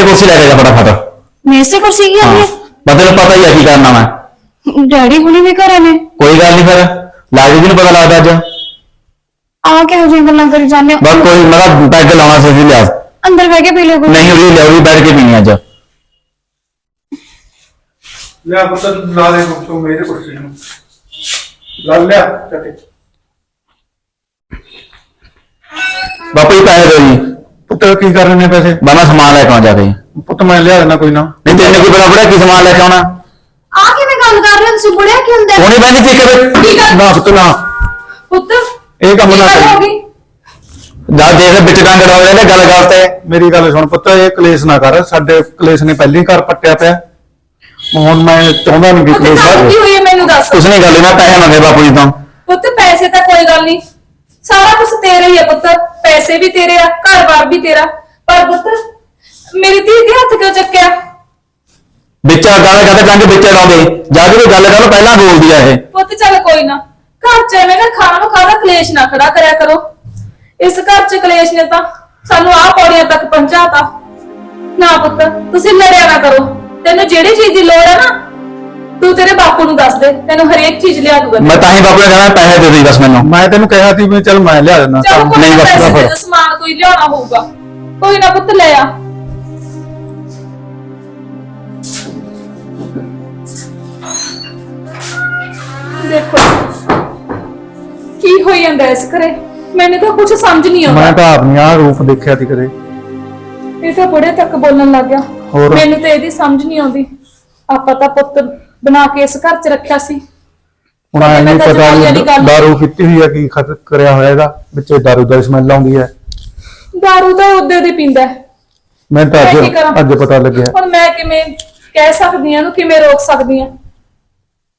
ਮੈਂ ਮੇਰੇ ਤੇ ਕੁਰਸੀ ਲੈ ਕੇ ਜਾ ਫਟਾਫਟ ਮੇਰੇ ਸੇ ਕੁਰਸੀ ਕੀ ਹਾਂ ਆਉਂਦੀ ਬਸ ਤੈਨੂੰ ਪਤਾ ਹੀ ਆ ਕੀ ਕਰਨਾ ਮੈਂ ਹੈ ਡੈਡੀ ਹੁਣੀ ਵੀ ਘਰੇ ਨੇ ਕੋਈ ਗੱਲ ਨਹੀਂ ਫਿਰ ਲਾਜੀ ਜੀ ਨੂੰ ਪਤਾ ਲੱਗਦਾ ਅੱਜ ਆ ਕਿਹੋ ਜਿਹੀਆਂ ਗੱਲਾਂ ਕਰੀ ਜਾਂਦੇ ਹੋ ਬਸ ਕੋਈ ਮੇਰਾ ਪੈਗ ਲਾਉਣਾ ਸੀ ਜੀ ਲਿਆ ਅੰਦਰ ਬਹਿ ਕੇ ਪੀ ਲਿਓ ਕੋਈ ਨਹੀਂ ਉਰੀ ਲਿਆ ਉਰੀ ਬੈਠ ਕੇ ਪੀਣੀ ਅੱਜ ਲਿਆ ਪੁੱਤ ਲਾ ਦੇ ਕੁਛ ਮੇਰੇ ਕੁਰਸੀ ਨੂੰ ਲਾ ਲਿਆ ਚੱਕੇ ਬਾਪੂ ਜੀ ਪੈਸੇ ਦਿਓ ਜੀ ਪੁੱਤ ਕੀ ਕਰ ਰਹੇ ਨੇ ਪੈਸੇ? ਮੈਂ ਸਮਾਨ ਲੈ ਕੇ ਆਉਂ ਜਾ ਕੇ। ਪੁੱਤ ਮੈਂ ਲਿਆ ਦੇਣਾ ਕੋਈ ਨਾ। ਨਹੀਂ ਤੈਨੂੰ ਕੀ ਪਤਾ ਬੜਾ ਕੀ ਸਮਾਨ ਲੈ ਕੇ ਆਉਣਾ? ਆ ਕਿਵੇਂ ਗੱਲ ਕਰ ਰਹੇ ਹੋ? ਤੁਸੀਂ ਬੁੜਿਆ ਕੀ ਹੁੰਦਾ? ਹੁਣੇ ਬੈਠੀ ਸੀ ਕਦੇ ਨਾ ਪੁੱਤ ਨਾ। ਪੁੱਤ ਇਹ ਕੰਮ ਨਾ ਕੀ ਗੱਲ ਹੋ ਕਰੀ। ਗਈ? ਜਾ ਦੇਖ ਵਿੱਚ ਡੰਗ ਡਾਉਂਦੇ ਨੇ ਗੱਲ ਗੱਲ ਤੇ। ਮੇਰੀ ਗੱਲ ਸੁਣ ਪੁੱਤ ਇਹ ਕਲੇਸ਼ ਨਾ ਕਰ। ਸਾਡੇ ਕਲੇਸ਼ ਨੇ ਪਹਿਲੀ ਘਰ ਪੱਟਿਆ ਪਿਆ। ਹੁਣ ਮੈਂ ਚਾਹੁੰਦਾ ਨਹੀਂ ਕਿ ਪੁੱਤ ਕਲੇਸ਼ ਗੱਲ ਕੀ ਹੋਵੇ ਹੋਈ ਹੈ ਮੈਨੂੰ ਦੱਸ। ਕੁਛ ਨਹੀਂ ਗੱਲ ਮੈਂ ਪੈਸੇ ਮੰਗੇ ਬਾਪੂ ਜੀ ਤੋਂ। ਪੁੱਤ ਪੈਸੇ ਤਾਂ ਕੋਈ ਗੱਲ ਨਹੀਂ ਸਾਰਾ ਕੁਝ ਤੇਰਾ ਹੀ ਹੈ ਪੁੱਤ। ਪੈਸੇ ਵੀ ਤੇਰੇ ਆ ਘਰ-ਬਾਰ ਵੀ ਤੇਰਾ। ਪਰ ਪੁੱਤ ਮੇਰੀ ਧੀ ਦੇ ਹੱਥ ਕਿਉਂ ਚੱਕਿਆ? ਵਿੱਚ ਆ ਗੱਲ ਕਰਦੇ ਡੰਗ ਵਿੱਚ ਡਾਉਂਦੇ ਜਾ ਕੇ ਕੋਈ ਗੱਲ ਕਰੋ ਪਹਿਲਾਂ ਬੋਲਦੀ ਆ ਇਹ। ਪੁੱਤ ਚੱਲ ਕੋਈ ਨਾ। ਘਰ ਚ ਐਵੇਂ ਨਾ ਖਾਣਾ ਨੂੰ ਖਾਣਾ ਕਲੇਸ਼ ਨਾ ਖੜਾ ਕਰਿਆ ਕਰੋ। ਇਸ ਘਰ ਚ ਕਲੇਸ਼ ਨੇ ਤਾਂ ਸਾਨੂੰ ਆਹ ਪੌੜੀਆਂ ਤੱਕ ਪਹੁੰਚਾਤਾ ਨਾ ਪੁੱਤ ਤੁਸੀਂ ਲੜਿਆ ਨਾ ਕਰੋ। ਤੈਨੂੰ ਜਿਹੜੀ ਚੀਜ਼ ਦੀ ਲੋੜ ਹੈ ਨਾ ਤੂੰ ਤੇਰੇ ਬਾਪੂ ਨੂੰ ਦੱਸ ਦੇ ਤੈਨੂੰ ਹਰੇਕ ਚੀਜ਼ ਲਿਆ ਦੂਗਾ। ਮੈਂ ਤਾਂ ਹੀ ਬਾਪੂ ਨੇ ਕਹਿਣਾ ਪੈਸੇ ਦੇ ਦੇ ਬਸ ਮੈਨੂੰ। ਮੈਂ ਤੈਨੂੰ ਕਿਹਾ ਸੀ ਵੀ ਚੱਲ ਮੈਂ ਲਿਆ ਦੇਣਾ ਚਲੋ ਕੋਈ ਨਹੀਂ ਬਸ ਸਮਾਨ ਕੋਈ ਲਿਆਉਣਾ ਹੋਊਗਾ। ਕੋਈ ਨਾ ਪੁੱਤ ਲੈ ਆ। ਦੇਖੋ ਕੀ ਹੋਈ ਜਾਂਦਾ ਇਸ ਘਰੇ? ਮੈਨੂੰ ਤਾਂ ਕੁਝ ਸਮਝ ਨਹੀਂ ਆਉਂਦਾ। ਮੈਂ ਤਾਂ ਆਪਣੀ ਆ ਰੂਪ ਦੇਖਿਆ ਸੀ ਕਦੇ। ਇਹ ਤਾਂ ਬੜੇ ਤੱਕ ਬੋਲਣ ਲੱਗ ਗਿਆ। ਹੋਰ? ਮੈਨੂੰ ਤਾਂ ਇਹਦੀ ਸਮਝ ਨਹੀਂ ਆਉਂਦੀ। ਆਪਾਂ ਤਾਂ ਪੁੱਤ ਬਣਾ ਕੇ ਇਸ ਘਰ 'ਚ ਰੱਖਿਆ ਸੀ। ਹੁਣ ਐ ਨਹੀਂ ਤਾਂ ਪਤਾ ਜਵਾਈ ਵਾਲੀ ਗੱਲ- ਦਾਰੂ ਪੀਤੀ ਹੋਈ ਆ ਕੀ ਖਤ ਕਰਿਆ ਹੋਇਆ ਇਹਦਾ ਵਿੱਚੇ ਦਾਰੂ ਦਾ ਸਮੈਲ ਆਉਂਦੀ ਹੈ ਦਾਰੂ ਤਾਂ ਉਹਦੇ ਦੀ ਪੀਂਦਾ ਹੈ। ਮੈਂ ਤਾਂ ਮੈਂ ਕੀ ਅੱਜ ਕਰਾਂ? ਅੱਜ ਪਤਾ ਲੱਗਿਆ। ਹੁਣ ਮੈਂ ਕਿਵੇਂ ਕਹਿ ਸਕਦੀ ਆ ਨੂੰ ਕਿਵੇਂ ਰੋਕ ਸਕਦੀ ਆ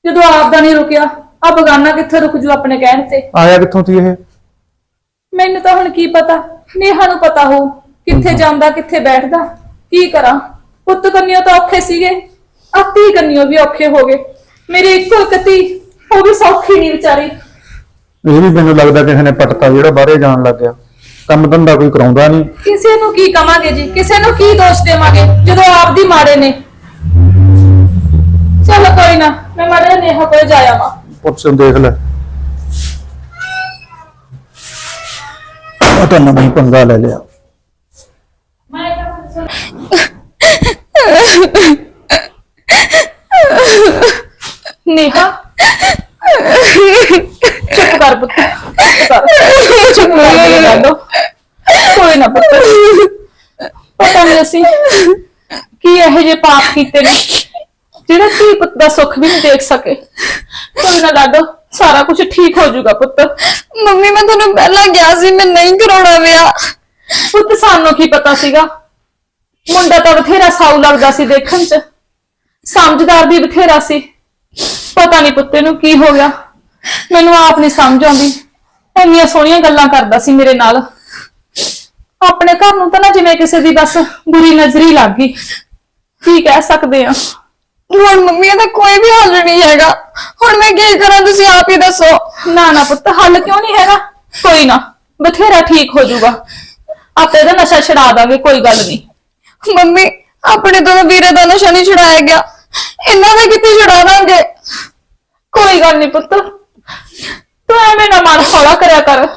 ਜਦੋਂ ਆਪ ਦਾ ਨਹੀਂ ਰੁਕਿਆ ਆ ਬਗਾਨਾ ਕਿੱਥੇ ਰੁਕ ਜੂ ਆਪਣੇ ਕਹਿਣ ਤੇ? ਆਇਆ ਕਿੱਥੋਂ ਸੀ ਇਹ? ਮੈਨੂੰ ਤਾਂ ਹੁਣ ਕੀ ਪਤਾ? ਨੇਹਾ ਨੂੰ ਪਤਾ ਹੋ ਕਿੱਥੇ ਜਾਂਦਾ ਕਿੱਥੇ ਬੈਠਦਾ ਕੀ ਕਰਾਂ? ਪੁੱਤ ਕੰਨਿਓ ਤਾਂ ਔਖੇ ਸੀਗੇ। ਆਤੀ ਕੰਨਿਓ ਵੀ ਔਖੇ ਹੋ ਗਏ। ਮੇਰੀ ਇੱਕੋ ਇਕੱਤੀ ਉਹ ਵੀ ਸੌਖੀ ਨਹੀਂ ਵਿਚਾਰੀ। ਇਹ ਵੀ ਮੈਨੂੰ ਲੱਗਦਾ ਕਿਸੇ ਨੇ ਪਟਤਾ ਜਿਹੜਾ ਬਾਹਰੇ ਜਾਣ ਲੱਗ ਗਿਆ। ਕੰਮ ਧੰਦਾ ਕੋਈ ਕਰਾਉਂਦਾ ਨਹੀਂ। ਕਿਸੇ ਨੂੰ ਕੀ ਕਵਾਂਗੇ ਜੀ? ਕਿਸੇ ਨੂੰ ਕੀ ਦੋਸ਼ ਦੇਵਾਂਗੇ? ਜਦੋਂ ਆਪ ਦੀ ਮਾੜੇ ਨੇ। ਚਲੋ ਕੋਈ ਨਾ ਮੈਂ ਮਾੜੇ ਨੇਹਾ ਕੋਲ ਜਾਇਆ ਵਾ ਪੁੱਛ ਦੇਖ ਲੈ। ਉਹ ਤਾਂ ਨਵੀਂ ਪੰਗਾ ਲੈ ਲਿਆ। ਨੇਹਾ ਚੁੱਪ ਕਰ ਪੁੱਤ ਚੁੱਪ ਕਰ। ਚੁੱਪ ਕਰ ਮੇਰੀ ਗੱਲ ਕੋਈ ਨਾ ਪੁੱਤ। ਪਤਾ ਨਹੀਂ ਅਸੀਂ ਕੀ ਇਹੋ ਜਿਹੇ ਪਾਪ ਕੀਤੇ ਨੇ ਜਿਹੜਾ ਧੀ ਪੁੱਤ ਦਾ ਸੁੱਖ ਵੀ ਨਹੀਂ ਦੇਖ ਸਕੇ। ਕੋਈ ਨਾ ਲਾਡੋ ਸਾਰਾ ਕੁਝ ਠੀਕ ਹੋ ਜਾਊਗਾ ਪੁੱਤ। ਮੰਮੀ ਮੈਂ ਤੁਹਾਨੂੰ ਪਹਿਲਾਂ ਕਿਹਾ ਸੀ ਮੈਂ ਨਹੀਂ ਕਰਾਉਣਾ ਵਿਆਹ। ਪੁੱਤ ਸਾਨੂੰ ਕੀ ਪਤਾ ਸੀਗਾ? ਮੁੰਡਾ ਤਾਂ ਬਥੇਰਾ ਸਾਊ ਲੱਗਦਾ ਸੀ ਦੇਖਣ 'ਚ। ਸਮਝਦਾਰ ਵੀ ਬਥੇਰਾ ਸੀ। ਪਤਾ ਨਹੀਂ ਪੁੱਤੇ ਨੂੰ ਕੀ ਹੋ ਗਿਆ। ਮੈਨੂੰ ਆਪ ਨਹੀਂ ਸਮਝ ਆਉਂਦੀ। ਇੰਨੀਆਂ ਸੋਹਣੀਆਂ ਗੱਲਾਂ ਕਰਦਾ ਸੀ ਮੇਰੇ ਨਾਲ। ਆਪਣੇ ਘਰ ਨੂੰ ਤਾਂ ਨਾ ਜਿਵੇਂ ਕਿਸੇ ਦੀ ਬਸ ਬੁਰੀ ਨਜ਼ਰੀ ਲੱਗ ਗਈ। ਕੀ ਕਹਿ ਸਕਦੇ ਆ? ਹੁਣ ਮੰਮੀ ਇਹਦਾ ਕੋਈ ਵੀ ਹੱਲ ਨਹੀਂ ਹੈਗਾ। ਹੁਣ ਮੈਂ ਕੀ ਕਰਾਂ ਤੁਸੀਂ ਆਪ ਹੀ ਦੱਸੋ। ਨਾ ਨਾ ਪੁੱਤ ਹੱਲ ਕਿਉਂ ਨਹੀਂ ਹੈਗਾ? ਕੋਈ ਨਾ ਬਥੇਰਾ ਠੀਕ ਹੋ ਜਾਊਗਾ। ਆਪੇ ਦਾ ਨਸ਼ਾ ਛਡਾ ਦਾਂਗੇ ਕੋਈ ਗੱਲ ਨਹੀਂ ਮੰਮੀ ਆਪਣੇ ਤੋਂ ਤਾਂ ਵੀਰੇ ਦਾ ਨਸ਼ਾ ਨਹੀਂ ਛੁਡਾਇਆ ਗਿਆ। ਇਹਨਾਂ ਦਾ ਕਿੱਥੇ ਛੁਡਾ ਦਾਂਗੇ। ਕੋਈ ਗੱਲ ਨਹੀਂ ਪੁੱਤ। ਤੂੰ ਐਵੇਂ ਨਾ ਮਨ ਹੌਲਾ ਕਰਿਆ ਕਰ।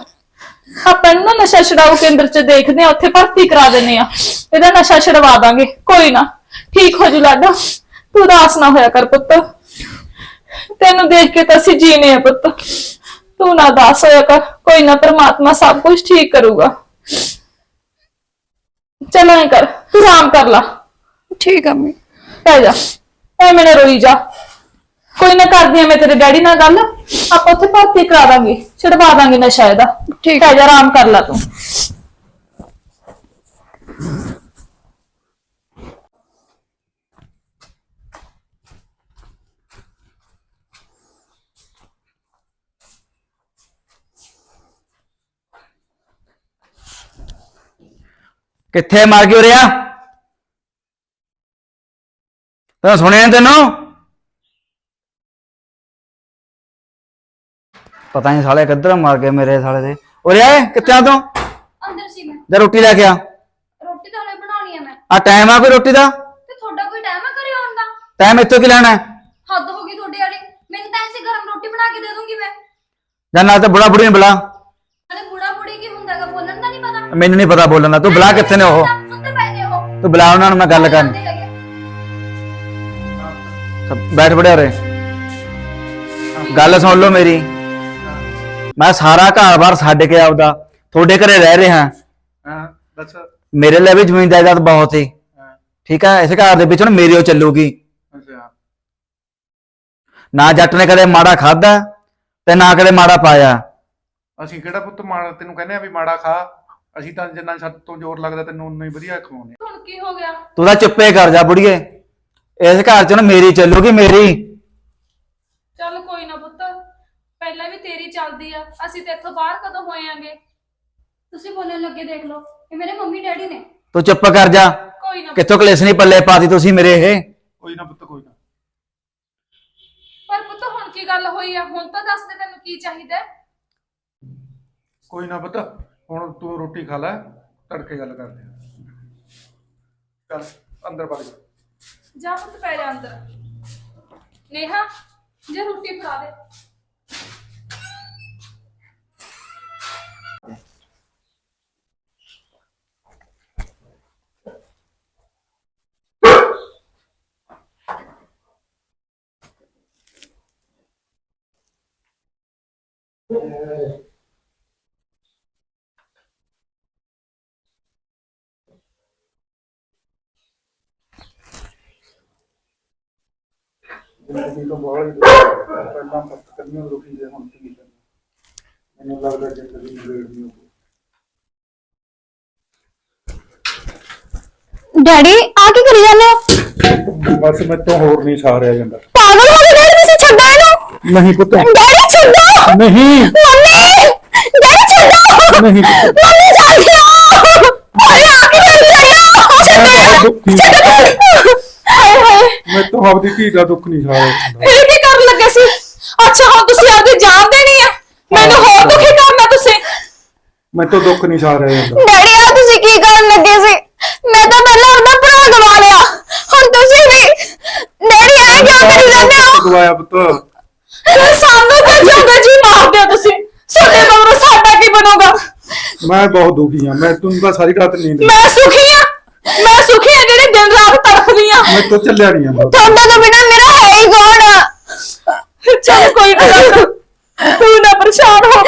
ਆਪਾਂ ਨੂੰ ਨਾ ਨਸ਼ਾ ਛਡਾਊ ਕੇਂਦਰ ਚ ਦੇਖਦੇ ਆ ਉੱਥੇ ਭਰਤੀ ਕਰਾ ਦਿੰਨੇ ਆ ਇਹਦਾ ਨਸ਼ਾ ਛਡਵਾ ਦਾਂਗੇ। ਕੋਈ ਨਾ ਠੀਕ ਹੋ ਜੂ ਲਾਡਾ। ਤੂੰ ਉਦਾਸ ਨਾ ਹੋਇਆ ਕਰ ਪੁੱਤ। ਤੈਨੂੰ ਦੇਖ ਕੇ ਤਾਂ ਅਸੀਂ ਜੀਨੇ ਆ ਪੁੱਤ। ਤੂੰ ਨਾ ਉਦਾਸ ਹੋਇਆ ਕਰ। ਕੋਈ ਨਾ ਪ੍ਰਮਾਤਮਾ ਸਭ ਕੁਝ ਠੀਕ ਕਰੂਗਾ। ਚਲ ਐਂ ਕਰ ਤੂੰ ਆਰਾਮ ਕਰ ਲਾ। ਠੀਕ ਆ ਮੰਮੀ। ਪੈ ਜਾ। ਐਵੇਂ ਨਾ ਰੋਈ ਜਾ। ਕੋਈ ਨਾ ਕਰਦੀ ਆ ਮੈਂ ਤੇਰੇ ਡੈਡੀ ਨਾਲ ਗੱਲ। ਆਪਾਂ ਉੱਥੇ ਭਰਤੀ ਕਰਾ ਦਾਂਗੇ ਛਡਵਾ ਦਾਂਗੇ ਨਸ਼ਾ ਇਹਦਾ। ਠੀਕ। ਪੈ ਜਾ ਆਰਾਮ ਕਰ ਲਾ ਤੂੰ। ਕਿੱਥੇ ਮਰ ਗਿਓ ਰਿਆ ਤੈਨੂੰ ਸੁਣਿਆ ਤੈਨੂੰ? ਪਤਾ ਨਹੀਂ ਸਾਲੇ ਕਿੱਧਰ ਮਰ ਗਏ ਮੇਰੇ ਸਾਲੇ ਦੇ। ਉਰੇ ਆ ਕਿੱਥੇ ਆ ਤੂੰ? ਅੰਦਰ ਸੀ ਮੈਂ। ਜਾ ਰੋਟੀ ਲੈ ਕੇ ਆ। ਰੋਟੀ ਤਾਂ ਹਲੇ ਬਣਾਉਣੀ ਆ ਮੈਂ। ਆ ਟਾਈਮ ਆ ਕੋਈ ਰੋਟੀ ਦਾ? ਤੇ ਤੁਹਾਡਾ ਕੋਈ ਟਾਈਮ ਆ ਘਰੇ ਆਉਣ ਦਾ? ਟਾਈਮ ਇੱਥੋਂ ਕੀ ਲੈਣਾ? ਹੈ? ਹੱਦ ਹੋ ਗਈ ਤੁਹਾਡੇ ਵਾਲੀ। ਮੈਨੂੰ ਤਾਂ ਐਸੀ ਗਰਮ ਰੋਟੀ ਬਣਾ ਕੇ ਦੇ ਦੂੰਗੀ ਮੈਂ। ਜਾਂ ਨਾ ਤੇ ਬੁੜਾ ਬੁੜੀ ਨੂੰ ਬੁਲਾ। ਨਾਲੇ ਬੁੜਾ ਬੁੜੀ ਕੀ ਹੁੰਦਾਗਾ ਬੋਲਣ ਦਾ ਨਹੀਂ ਪਤਾ। ਮੈਨੂੰ ਨਹੀਂ ਪਤਾ ਬੋਲਣ ਦਾ। ਤੂੰ ਬੁਲਾ ਕਿੱਥੇ ਉਹ? ਨੇ ਉਹ। ਤੂੰ ਬੁਲਾ ਉਹਨਾਂ ਨੂੰ ਮੈਂ ਗੱਲ ਕਰਨ। ਬੈਠ ਬੜਿਆ ਉਰੇ ਗੱਲ ਸੁਣ ਲਓ ਮੇਰੀ। ਮੈਂ ਸਾਰਾ ਘਰ-ਬਾਰ ਛੱਡ ਕੇ ਆਉਦਾ ਤੁਹਾਡੇ ਘਰੇ ਰਹਿ ਰਿਹਾ। ਹਾਂ ਮੇਰੇ ਲਈ ਵੀ ਜ਼ਮੀਨ ਜਾਇਦਾਦ ਬਹੁਤ ਸੀ। ਠੀਕ ਹੈ ਇਸ ਘਰ ਦੇ ਵਿੱਚ ਹੁਣ ਮੇਰੀ ਉਹ ਚੱਲੂਗੀ। ਅੱਛਾ। ਨਾ ਜੱਟ ਨੇ ਕਦੇ ਮਾੜਾ ਖਾਦਾ ਤੇ ਨਾ ਕਦੇ ਮਾੜਾ ਪਾਇਆ। ਅਸੀਂ ਕਿਹੜਾ ਪੁੱਤ ਮਾੜਾ ਤੈਨੂੰ ਕਹਿੰਦੇ ਆ ਵੀ ਮਾੜਾ ਖਾ। ਅਸੀਂ ਤਾਂ ਜਿੰਨਾ ਛੱਤ ਤੋਂ ਜ਼ੋਰ ਲੱਗਦਾ ਤੈਨੂੰ ਉਨਾ ਹੀ ਵਧੀਆ ਖਵਾਉਂਦੇ ਆ। ਹੁਣ ਕੀ ਹੋ ਗਿਆ? ਤੂੰ ਤਾਂ ਚੁੱਪੇ ਕਰ ਜਾ ਬੁੜੀਏ। ਇਸ ਘਰ ਚ ਹੁਣ ਮੇਰੀ ਚੱਲੂਗੀ ਮੇਰੀ। ਚੱਲ ਕੋਈ ਨਾ ਪੁੱਤ ਪਹਿਲਾਂ ਵੀ ਤੇਰੀ ਚੱਲਦੀ ਆ ਅਸੀਂ ਤੇ ਇੱਥੋਂ ਬਾਹਰ ਕਦੋਂ ਹੋਏ ਆਂਗੇ? ਤੁਸੀਂ ਬੋਲਣ ਲੱਗੇ ਦੇਖ ਲਓ ਇਹ ਮੇਰੇ ਮੰਮੀ ਡੈਡੀ ਨੇ। ਤੂੰ ਚੁੱਪ ਕਰ ਜਾ। ਕੋਈ ਨਾ ਕਿੱਥੋਂ ਕਲੇਸ਼ ਨਹੀਂ ਪੱਲੇ ਪਾਤੀ ਤੁਸੀਂ ਮੇਰੇ ਇਹ? ਕੋਈ ਨਾ ਪੁੱਤ ਕੋਈ ਨਾ। ਪਰ ਪੁੱਤ ਹੁਣ ਕੀ ਗੱਲ ਹੋਈ ਆ? ਹੁਣ ਤਾਂ ਦੱਸ ਦੇ ਤੈਨੂੰ ਕੀ ਚਾਹੀਦਾ ਹੈ? ਕੋਈ ਨਾ ਪੁੱਤ ਹੁਣ ਤੂੰ ਰੋਟੀ ਖਾ ਲੈ ਤੜਕੇ ਗੱਲ ਕਰਦੇ ਆ। ਚੱਲ ਅੰਦਰ ਵਗ ਜਾ। ਜਾ ਪੁੱਤ ਪੈ ਜਾ ਅੰਦਰ। ਨੇਹਾ ਜੇ ਰੋਟੀ ਫੜਾ ਦੇ। ਜ਼ਿੰਦਗੀ ਤੋਂ ਬਹੁਤ ਪਹਿਲਾਂ ਪੱਤ ਕਰਨੀ ਰੋਟੀ ਦੇ ਹੁਣ ਕੀ ਕਰਨਾ ਮੈਨੂੰ ਲੱਗਦਾ ਜ਼ਿੰਦਗੀ ਨੂੰ ਵੇੜਨੀ ਹੋਊਗੀ ਡੈਡੀ ਆ ਕੀ ਕਰੀ ਜਾਂਦੇ ਹੋ ਬਸ ਮੈਂ ਤੋਂ ਹੋਰ ਨਹੀਂ ਸਾ ਰਿਹਾ ਜਾਂਦਾ ਪਾਗਲ ਹੋ ਗਏ ਡੈਡੀ ਤੁਸੀਂ ਛੱਡੋ ਇਹਨੂੰ ਨਹੀਂ ਪੁੱਤ ਡੈਡੀ ਛੱਡੋ ਨਹੀਂ ਮੰਮੀ ਡੈਡੀ ਛੱਡੋ ਨਹੀਂ ਪੁੱਤ ਮੰਮੀ ਜਾਂਦੀ ਹੋ ਹਾਏ ਆ ਕੀ ਜਾਂਦੀ ਮੈਂ ਹੋ ਦੁੱਖ ਨਹੀਂ ਹਾਏ। ਮੈਂ ਤੋਂ ਆਪਦੀ ਧੀ ਦਾ ਦੁੱਖ ਨਹੀਂ ਸਾ ਰਿਹਾ ਫੇਰ ਕੀ ਕਰ ਅੱਛਾ ਹੁਣ ਤੁਸੀਂ ਆਪਦੀ ਜਾਨ ਦੇਣੀ ਆ। ਮੈਨੂੰ ਹੋਰ ਦੁਖੀ ਕਰਨਾ ਤੁਸੀਂ। ਮੈਂ ਤਾਂ ਦੁੱਖ ਨਹੀਂ ਸਾ ਰਿਹਾ ਜਾਂਦਾ। ਡੈਡੀ ਆ ਤੁਸੀਂ ਕੀ ਕਰਨ ਲੱਗੇ ਸੀ? ਮੈਂ ਤਾਂ ਪਹਿਲਾਂ ਆਪਣਾ ਭਰਾ ਗਵਾ ਲਿਆ। ਹੁਣ ਤੁਸੀਂ ਵੀ ਡੈਡੀ ਆ ਕਿਉਂ ਕਰੀ ਜਾਂਦੇ ਹੋ। ਦਵਾਇਆ ਪੁੱਤ। ਸਾਨੂੰ ਤਾਂ ਜਿਉਂਦੇ ਜੀ ਮਾਰਦੇ ਹੋ ਤੁਸੀਂ? ਸਾਡੇ ਮਗਰੋਂ ਸਾਡਾ ਕੀ ਬਣੂਗਾ? ਮੈਂ ਬਹੁਤ ਦੁਖੀ ਹਾਂ। ਮੈਂ ਤੂੰ ਤਾਂ ਸਾਰੀ ਰਾਤ ਨੀਂਦ ਨਹੀਂ ਮੈਂ ਸੁਖੀ ਆ ਮੈਂ ਸੁਖੀ ਜਿਹੜੀ ਦਿਨ ਰਾਤ ਤੜਫਦੀ ਆ ਮੈਂ ਤਾਂ ਚੱਲਿਆ ਨਹੀਂ ਜਾਂਦਾ। ਤੁਹਾਡਾ ਤੋਂ ਬਿਨਾ ਮੇਰਾ ਹੈ ਹੀ ਕੌਣ ਆ? ਚੱਲ ਕੋਈ ਨਾ ਦੱਸ ਤੂੰ ਨਾ ਪਰੇਸ਼ਾਨ ਹੋ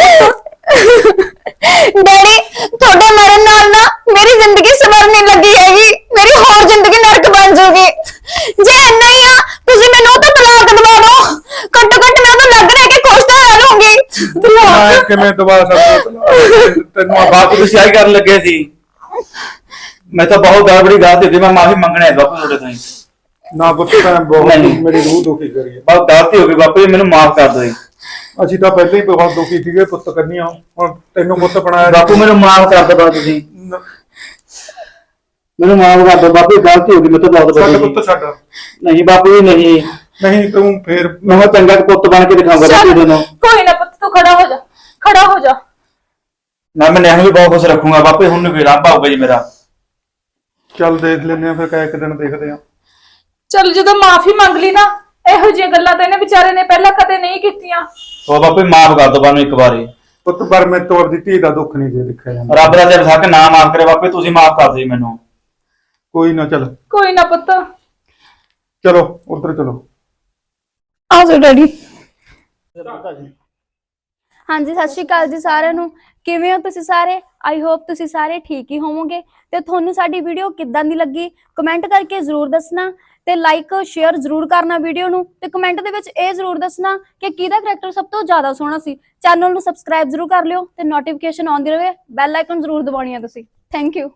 ਡੈਡੀ ਤੁਹਾਡੇ ਮਰਨ ਨਾਲ ਨਾ ਮੇਰੀ ਜ਼ਿੰਦਗੀ ਸਵਰਨੇ ਲੱਗੀ ਹੈਗੀ। ਮੇਰੀ ਹੋਰ ਜ਼ਿੰਦਗੀ ਨਰਕ ਬਣ ਜਾਊਗੀ ਜੇ ਇੰਨਾ ਹੀ ਆ ਤੁਸੀਂ ਮੈਨੂੰ ਤੋਂ ਤਲਾਕ ਦਵਾ ਦਿਓ। ਘੱਟੋ ਘੱਟ ਮੈਂ ਤਾਂ ਲੱਗ ਰਿਹਾ ਕਿ ਖੁਸ਼ ਤਾਂ ਰਹਿ ਲੂੰਗੀ ਮੈਂ ਕਿਵੇਂ ਦਵਾ ਸਕਦਾ? ਤੈਨੂੰ ਆ ਬਾਪੂ ਤੁਸੀਂ ਆਈ ਕਰਨ ਲੱਗੇ ਸੀ। ਮੈਂ ਤਾਂ ਬਹੁਤ ਗੜਬੜੀ ਗੱਲ ਦਿੱਤੀ ਮੈਂ ਮਾਫੀ ਮੰਗਣਾ ਹੈ ਬਾਪੂ ਤੁਹਾਡੇ ਤੋਂ ਹੀ। ਨਾ ਪੁੱਤ ਤਾਂ ਬਹੁਤ ਨਹੀਂ। ਮੇਰੀ ਰੂਹ ਦੁਖੀ ਕਰੀ ਹੈ ਬਹੁਤ ਗਲਤੀ ਹੋ ਗਈ ਬਾਪੂ ਜੀ ਮੈਨੂੰ ਮਾਫ ਕਰ ਦਿਓ ਜੀ। ਅਸੀਂ ਤਾਂ ਪਹਿਲਾਂ ਹੀ ਬਹੁਤ ਦੁਖੀ ਸੀਗੇ ਪੁੱਤ ਕਰਨੀਆਂ ਹੁਣ ਤੈਨੂੰ ਪੁੱਤ ਬਣਾਇਆ ਬਾਪੂ ਮੈਨੂੰ ਮਾਫ ਕਰ ਦਿਓ ਤੁਸੀਂ ਨ- ਮੈਨੂੰ ਮਾਫ ਕਰ ਦਿਓ ਬਾਪੂ ਗਲਤੀ ਹੋ ਗਈ ਮੇਰੇ ਤੋਂ ਬਹੁਤ ਛੱਡ ਵੱਡੀ ਪੁੱਤ ਛੱਡ। ਨਹੀਂ ਬਾਪੂ ਜੀ ਨਹੀਂ। ਨਹੀਂ ਤੂੰ ਫੇਰ ਮੈਂ ਕਿਹਾ ਚੰਗਾ ਪੁੱਤ ਬਣ ਕੇ ਦਿਖਾਉਂਗਾ ਬਾਪੂ ਤੁਹਾਨੂੰ ਕੋਈ ਨਾ ਪੁੱਤ ਤੂੰ ਖੜਾ ਹੋ ਜਾ ਖੜਾ ਹੋ ਜਾ। ਨਾ ਮੈਂ ਨਿਆਣ ਵੀ ਬਹੁਤ ਖੁਸ਼ ਰੱਖੂੰਗਾ। ਬਾਪੂ ਹੁਣ ਨੂੰ ਵੀ ਰੱਬ ਆਊਗਾ ਜੀ ਮੇਰਾ। ਚੱਲ ਦੇਖ ਲੈਂਦੇ ਆ ਫਿਰ ਕਾ ਇੱਕ ਦਿਨ ਦੇਖਦੇ ਆ ਚੱਲ ਜਦੋਂ ਮਾਫੀ ਮੰਗ ਲਈ ਨਾ ਇਹੋ ਜਿਹੀਆਂ ਗੱਲਾਂ ਤਾਂ ਇਹਨੇ ਵਿਚਾਰੇ ਨੇ ਪਹਿਲਾਂ ਕਦੇ ਨਹੀਂ ਕੀਤੀਆਂ। ਉਹ ਬਾਪੂ ਮਾਫ ਕਰ ਦਿਓ ਬਾਨੂੰ ਇੱਕ ਵਾਰੀ। ਪੁੱਤ ਪਰ ਮੈਂ ਤੋੜ ਦਿੱਤੀ ਦਾ ਦੁੱਖ ਨਹੀਂ ਦੇ ਦੇਖਿਆ ਜਾਂਦਾ। ਰੱਬ ਦਾ ਦਿਲ ਸੱਕ ਨਾ ਮਾਫ ਕਰੇ ਬਾਪੂ ਤੁਸੀਂ ਮਾਫ ਕਰ ਦਿਓ ਮੈਨੂੰ। ਕੋਈ ਨਾ ਚੱਲ। ਕੋਈ ਨਾ ਪੁੱਤ। ਚਲੋ ਉਧਰ ਚਲੋ। ਆ ਜਾਓ ਡੈਡੀ। ਹਾਂਜੀ ਸਤਿ ਸ਼੍ਰੀ ਅਕਾਲ ਜੀ ਸਾਰਿਆਂ ਨੂੰ। ਕਿਵੇਂ ਹੋ ਤੁਸੀਂ ਸਾਰੇ? ਆਈ ਹੋਪ ਤੁਸੀਂ ਸਾਰੇ ਠੀਕ ਹੀ ਹੋਵੋਗੇ। ਤੇ ਤੁਹਾਨੂੰ ਸਾਡੀ ਵੀਡੀਓ ਕਿੱਦਾਂ ਦੀ ਲੱਗੀ? ਕਮੈਂਟ ਕਰਕੇ ਜ਼ਰੂਰ ਦੱਸਣਾ ਤੇ ਲਾਈਕ ਸ਼ੇਅਰ ਜ਼ਰੂਰ ਕਰਨਾ ਵੀਡੀਓ ਨੂੰ ਤੇ ਕਮੈਂਟ ਦੇ ਵਿੱਚ ਇਹ ਜ਼ਰੂਰ ਦੱਸਣਾ ਕਿ ਕਿਹਦਾ ਕਰੈਕਟਰ ਸਭ ਤੋਂ ਜ਼ਿਆਦਾ ਸੋਹਣਾ ਸੀ। ਚੈਨਲ ਨੂੰ ਸਬਸਕ੍ਰਾਈਬ ਜ਼ਰੂਰ ਕਰ ਲਿਓ ਤੇ ਨੋਟੀਫਿਕੇਸ਼ਨ ਆਉਂਦੀ ਰਹੇ ਬੈਲ ਆਈਕਨ ਜ਼ਰੂਰ ਦਬਾਉਣੀ ਆ ਤੁਸੀਂ। Thank you